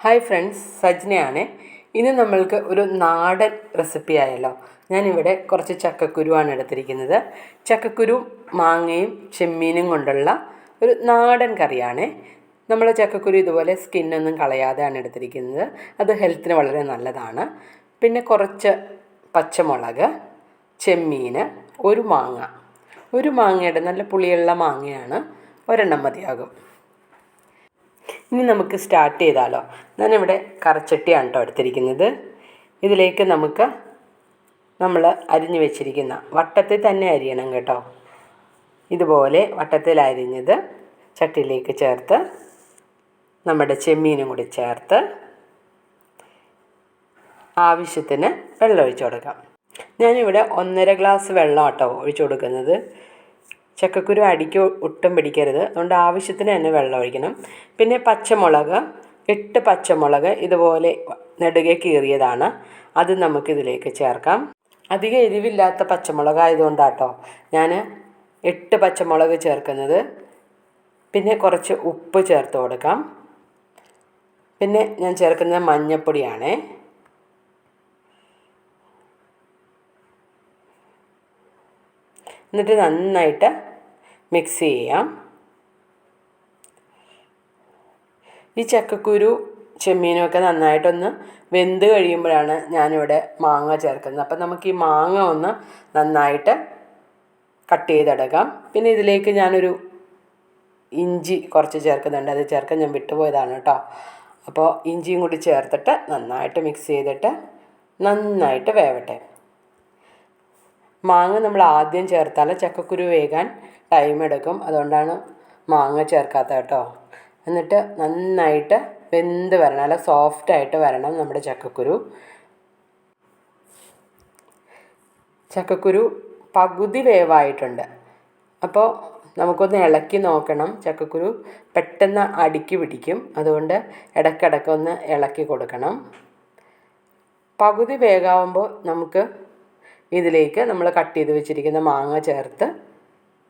Hi friends സജ്നയാണ് ഇന്ന് നമ്മൾക്ക് ഒരു നാടൻ റെസിപ്പി ആയല്ലോ. ഞാനിവിടെ കുറച്ച് ചക്കക്കുരുവാണ് എടുത്തിരിക്കുന്നത്. ചക്കക്കുരു മാങ്ങയും ചെമ്മീനും കൊണ്ടുള്ള ഒരു നാടൻ കറിയാണ്. നമ്മൾ ചക്കക്കുരു ഇതുപോലെ സ്കിന്നൊന്നും കളയാതെയാണ് എടുത്തിരിക്കുന്നത്. അത് ഹെൽത്തിന് വളരെ നല്ലതാണ്. പിന്നെ കുറച്ച് പച്ചമുളക് ചെമ്മീൻ ഒരു മാങ്ങ. ഒരു മാങ്ങയുടെ നല്ല പുളിയുള്ള മാങ്ങയാണ് ഒരെണ്ണം മതിയാകും. ഇനി നമുക്ക് സ്റ്റാർട്ട് ചെയ്താലോ. ഞാനിവിടെ കറച്ചട്ടിയാണ് കേട്ടോ എടുത്തിരിക്കുന്നത്. ഇതിലേക്ക് നമുക്ക് നമ്മൾ അരിഞ്ഞു വെച്ചിരിക്കുന്ന വട്ടത്തിൽ തന്നെ അരിയണം കേട്ടോ. ഇതുപോലെ വട്ടത്തിൽ അരിഞ്ഞത് ചട്ടിയിലേക്ക് ചേർത്ത് നമ്മുടെ ചെമ്മീനും കൂടി ചേർത്ത് ആവശ്യത്തിന് വെള്ളം ഒഴിച്ചു കൊടുക്കാം. ഞാനിവിടെ ഒന്നര ഗ്ലാസ് വെള്ളം കേട്ടോ ഒഴിച്ചു കൊടുക്കുന്നത്. ചക്കക്കുരു അടിക്ക് ഒട്ടും പിടിക്കരുത്. അതുകൊണ്ട് ആവശ്യത്തിന് തന്നെ വെള്ളം ഒഴിക്കണം. പിന്നെ പച്ചമുളക് എട്ട് പച്ചമുളക് ഇതുപോലെ നെടുകെ കീറിയതാണ്. അത് നമുക്കിതിലേക്ക് ചേർക്കാം. അധികം എരിവില്ലാത്ത പച്ചമുളക് ആയതുകൊണ്ടാട്ടോ ഞാൻ എട്ട് പച്ചമുളക് ചേർക്കുന്നത്. പിന്നെ കുറച്ച് ഉപ്പ് ചേർത്ത് കൊടുക്കാം. പിന്നെ ഞാൻ ചേർക്കുന്നത് മഞ്ഞൾപ്പൊടിയാണേ എന്നിട്ട് നന്നായിട്ട് മിക്സ് ചെയ്യാം. ഈ ചക്കക്കുരു ചെമ്മീനുമൊക്കെ നന്നായിട്ടൊന്ന് വെന്ത് കഴിയുമ്പോഴാണ് ഞാനിവിടെ മാങ്ങ ചേർക്കുന്നത്. അപ്പം നമുക്ക് ഈ മാങ്ങ ഒന്ന് നന്നായിട്ട് കട്ട് ചെയ്തെടുക്കാം. പിന്നെ ഇതിലേക്ക് ഞാനൊരു ഇഞ്ചി കുറച്ച് ചേർക്കുന്നുണ്ട്. അത് ചേർക്കാൻ ഞാൻ വിട്ടുപോയതാണ് കേട്ടോ. അപ്പോൾ ഇഞ്ചിയും കൂടി ചേർത്തിട്ട് നന്നായിട്ട് മിക്സ് ചെയ്തിട്ട് നന്നായിട്ട് വേവട്ടെ. മാങ്ങ നമ്മൾ ആദ്യം ചേർത്താൽ ചക്കക്കുരു വേകാൻ ടൈം എടുക്കും. അതുകൊണ്ടാണ് മാങ്ങ ചേർക്കാത്തത് കേട്ടോ. എന്നിട്ട് നന്നായിട്ട് വെന്ത് വരണം. അല്ല സോഫ്റ്റായിട്ട് വരണം നമ്മുടെ ചക്കക്കുരു. ചക്കക്കുരു പകുതി വേവായിട്ടുണ്ട്. അപ്പോൾ നമുക്കൊന്ന് ഇളക്കി നോക്കണം. ചക്കക്കുരു പെട്ടെന്ന് അടുക്കി പിടിക്കും. അതുകൊണ്ട് ഇടയ്ക്കിടയ്ക്ക് ഒന്ന് ഇളക്കി കൊടുക്കണം. പകുതി വേഗാവുമ്പോൾ നമുക്ക് ഇതിലേക്ക് നമ്മൾ കട്ട് ചെയ്ത് വെച്ചിരിക്കുന്ന മാങ്ങ ചേർത്ത്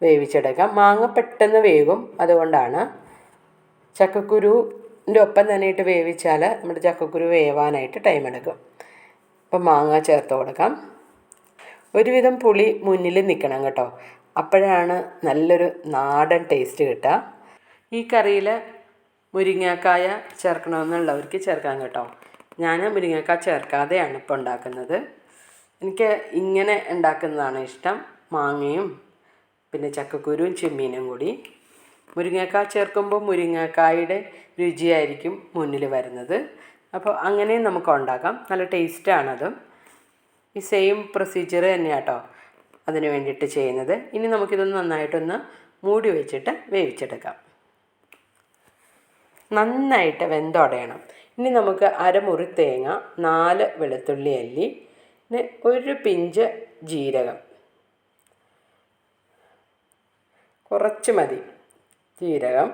വേവിച്ചെടുക്കാം. മാങ്ങ പെട്ടെന്ന് വേകും അതുകൊണ്ടാണ് ചക്കക്കുരുവിന്റെ ഒപ്പം തന്നെ ഇട്ട് വേവിച്ചാൽ നമ്മുടെ ചക്കക്കുരു വേവാനായിട്ട് ടൈം എടുക്കും. അപ്പം മാങ്ങ ചേർത്ത് കൊടുക്കാം. ഒരുവിധം പുളി മുന്നിൽ നിൽക്കണം കേട്ടോ. അപ്പോഴാണ് നല്ലൊരു നാടൻ ടേസ്റ്റ് കിട്ടുക. ഈ കറിയിൽ മുരിങ്ങക്കായ ചേർക്കണമെന്നുള്ളവർക്ക് ചേർക്കാം കേട്ടോ. ഞാൻ മുരിങ്ങക്കായ ചേർക്കാതെയാണ് ഇപ്പോൾ ഉണ്ടാക്കുന്നത്. എനിക്ക് ഇങ്ങനെ ഉണ്ടാക്കുന്നതാണ് ഇഷ്ടം. മാങ്ങയും പിന്നെ ചക്കക്കുരുവും ചെമ്മീനും കൂടി. മുരിങ്ങക്കായ ചേർക്കുമ്പോൾ മുരിങ്ങക്കായുടെ രുചിയായിരിക്കും മുന്നിൽ വരുന്നത്. അപ്പോൾ അങ്ങനെയും നമുക്ക് ഉണ്ടാക്കാം. നല്ല ടേസ്റ്റാണതും ഈ സെയിം പ്രൊസീജിയർ തന്നെയാണ് കേട്ടോ അതിന് വേണ്ടിയിട്ട് ചെയ്യുന്നത്. ഇനി നമുക്കിതൊന്ന് നന്നായിട്ടൊന്ന് മൂടി വെച്ചിട്ട് വേവിച്ചെടുക്കാം. നന്നായിട്ട് വെന്തുടയണം. ഇനി നമുക്ക് അരമുറി തേങ്ങ നാല് വെളുത്തുള്ളി അല്ലി ഒരു പിഞ്ച് ജീരകം. കുറച്ച് മതി ജീരകം.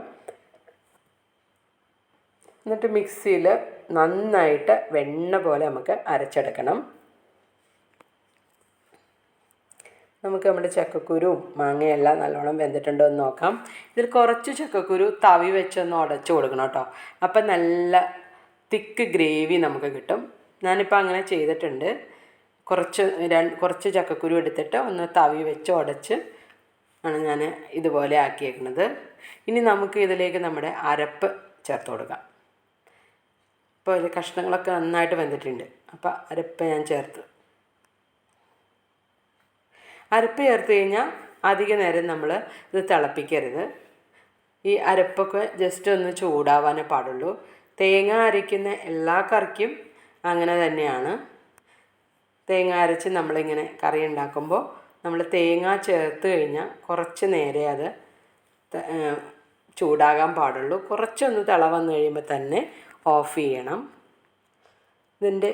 എന്നിട്ട് മിക്സിയിൽ നന്നായിട്ട് വെണ്ണ പോലെ നമുക്ക് അരച്ചെടുക്കണം. നമുക്ക് നമ്മുടെ ചക്കക്കുരുവും മാങ്ങയെല്ലാം നല്ലോണം വെന്തിട്ടുണ്ടോ എന്ന് നോക്കാം. ഇതിൽ കുറച്ച് ചക്കക്കുരു തവി വെച്ചൊന്ന് ഉടച്ചു കൊടുക്കണം കേട്ടോ. അപ്പം നല്ല തിക്ക് ഗ്രേവി നമുക്ക് കിട്ടും. ഞാനിപ്പോൾ അങ്ങനെ ചെയ്തിട്ടുണ്ട്. കുറച്ച് രണ്ട് കുറച്ച് ചക്കക്കുരു എടുത്തിട്ട് ഒന്ന് തവി വെച്ച് ഉടച്ച് ആണ് ഞാൻ ഇതുപോലെ ആക്കിയേക്കുന്നത് ഇനി നമുക്ക് ഇതിലേക്ക് നമ്മുടെ അരപ്പ് ചേർത്ത് കൊടുക്കാം. ഇപ്പോൾ ഇതിൽ കഷ്ണങ്ങളൊക്കെ നന്നായിട്ട് വെന്തിട്ടുണ്ട്. അപ്പോൾ അരപ്പ് ഞാൻ ചേർത്ത്. അരപ്പ് ചേർത്ത് കഴിഞ്ഞാൽ അധിക നേരം നമ്മൾ ഇത് തിളപ്പിക്കരുത്. ഈ അരപ്പൊക്കെ ജസ്റ്റ് ഒന്ന് ചൂടാവാനേ പാടുള്ളൂ. തേങ്ങ അരയ്ക്കുന്ന എല്ലാ കറിക്കും അങ്ങനെ തന്നെയാണ്. തേങ്ങ അരച്ച് നമ്മളിങ്ങനെ കറി ഉണ്ടാക്കുമ്പോൾ നമ്മൾ തേങ്ങ ചേർത്ത് കഴിഞ്ഞാൽ കുറച്ച് നേരെ അത് ചൂടാകാൻ പാടുള്ളൂ. കുറച്ചൊന്ന് തിള വന്നു കഴിയുമ്പോൾ തന്നെ ഓഫ് ചെയ്യണം. ഇതിന്റെ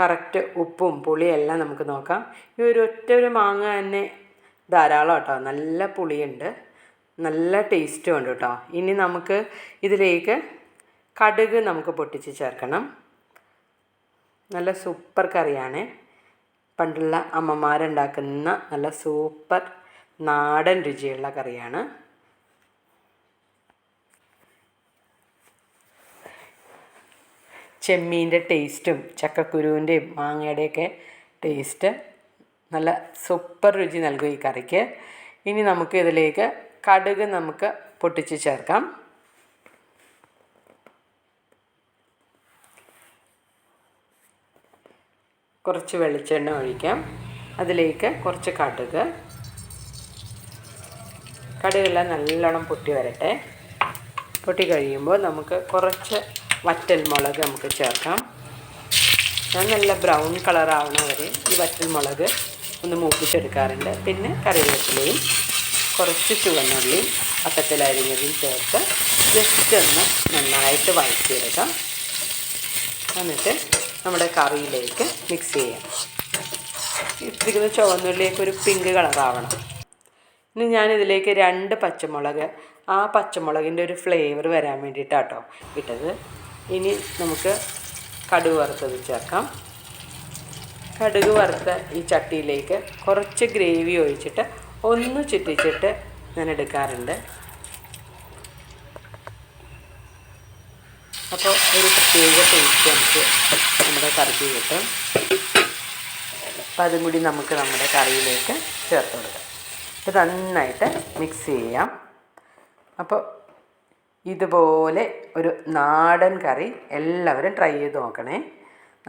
കറക്റ്റ് ഉപ്പും പുളിയെല്ലാം നമുക്ക് നോക്കാം. ഈ ഒരു ഒറ്റ ഒരു മാങ്ങ തന്നെ ധാരാളം കേട്ടോ. നല്ല പുളിയുണ്ട്. നല്ല ടേസ്റ്റും ഉണ്ട് കേട്ടോ. ഇനി നമുക്ക് ഇതിലേക്ക് കടുക് നമുക്ക് പൊട്ടിച്ച് ചേർക്കണം. നല്ല സൂപ്പർ കറിയാണ്. പണ്ടുള്ള അമ്മമാരുണ്ടാക്കുന്ന നല്ല സൂപ്പർ നാടൻ രുചിയുള്ള കറിയാണ്. ചെമ്മീന്റെ ടേസ്റ്റും ചക്കക്കുരുവിന്റെയും മാങ്ങയുടെയൊക്കെ ടേസ്റ്റ് നല്ല സൂപ്പർ രുചി നൽകും ഈ കറിക്ക്. ഇനി നമുക്ക് ഇതിലേക്ക് കടുക് നമുക്ക് പൊട്ടിച്ച് ചേർക്കാം. കുറച്ച് വെളിച്ചെണ്ണ ഒഴിക്കാം. അതിലേക്ക് കുറച്ച് കടുക്. കടുകെല്ലാം നല്ലോണം പൊട്ടി വരട്ടെ. പൊട്ടി കഴിയുമ്പോൾ നമുക്ക് കുറച്ച് വറ്റൽ മുളക് നമുക്ക് ചേർക്കാം. ഞാൻ നല്ല ബ്രൗൺ കളറാവണ വരെ ഈ വറ്റൽ മുളക് ഒന്ന് മൂപ്പിച്ചെടുക്കാറുണ്ട്. പിന്നെ കറിവേപ്പിലയും കുറച്ച് ചുവന്നുള്ളിയും അത്തത്തിലരിഞ്ഞതും ചേർത്ത് ജസ്റ്റ് ഒന്ന് നന്നായിട്ട് വഴറ്റിയെടുക്കാം. എന്നിട്ട് നമ്മുടെ കറിയിലേക്ക് മിക്സ് ചെയ്യാം. ഇട്ടിരിക്കുന്ന ചുവന്നുള്ളിയൊക്കെ ഒരു പിങ്ക് കളറാവണം ഇനി ഞാനിതിലേക്ക് രണ്ട് പച്ചമുളക് ആ പച്ചമുളകിന്റെ ഒരു ഫ്ലേവർ വരാൻ വേണ്ടിയിട്ടാട്ടോ ഇട്ടത്. ഇനി നമുക്ക് കടുക് വറുത്തത് ചേർക്കാം. കടുക് വറുത്ത ഈ ചട്ടിയിലേക്ക് കുറച്ച് ഗ്രേവി ഒഴിച്ചിട്ട് ഒന്ന് ചുറ്റിച്ചിട്ട് ഞാൻ എടുക്കാറുണ്ട്. അപ്പോൾ ഒരു പ്രത്യേക ടേസ്റ്റ് നമുക്ക് നമ്മുടെ കറിക്ക് കിട്ടും. അപ്പം അതും കൂടി നമുക്ക് നമ്മുടെ കറിയിലേക്ക് ചേർത്ത് കൊടുക്കാം. ഇത് നന്നായിട്ട് മിക്സ് ചെയ്യാം. അപ്പോൾ ഇതുപോലെ ഒരു നാടൻ കറി എല്ലാവരും ട്രൈ ചെയ്ത് നോക്കണേ.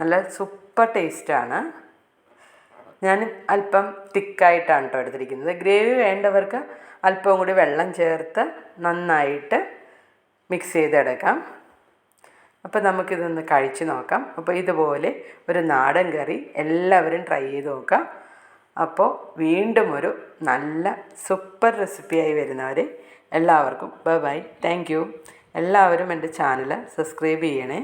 നല്ല സൂപ്പർ ടേസ്റ്റാണ് ഞാൻ അല്പം തിക്കായിട്ടാണ് കേട്ടോ എടുത്തിരിക്കുന്നത്. ഗ്രേവി വേണ്ടവർക്ക് അല്പം കൂടി വെള്ളം ചേർത്ത് നന്നായിട്ട് മിക്സ് ചെയ്തെടുക്കാം. അപ്പോൾ നമുക്കിതൊന്ന് കഴിച്ച് നോക്കാം. അപ്പോൾ ഇതുപോലെ ഒരു നാടൻ കറി എല്ലാവരും ട്രൈ ചെയ്ത് നോക്കാം. അപ്പോൾ വീണ്ടും ഒരു നല്ല സൂപ്പർ റെസിപ്പിയായി വരുന്നവരെ എല്ലാവർക്കും ബൈ ബൈ. താങ്ക് എല്ലാവരും എന്റെ ചാനൽ സബ്സ്ക്രൈബ് ചെയ്യണേ.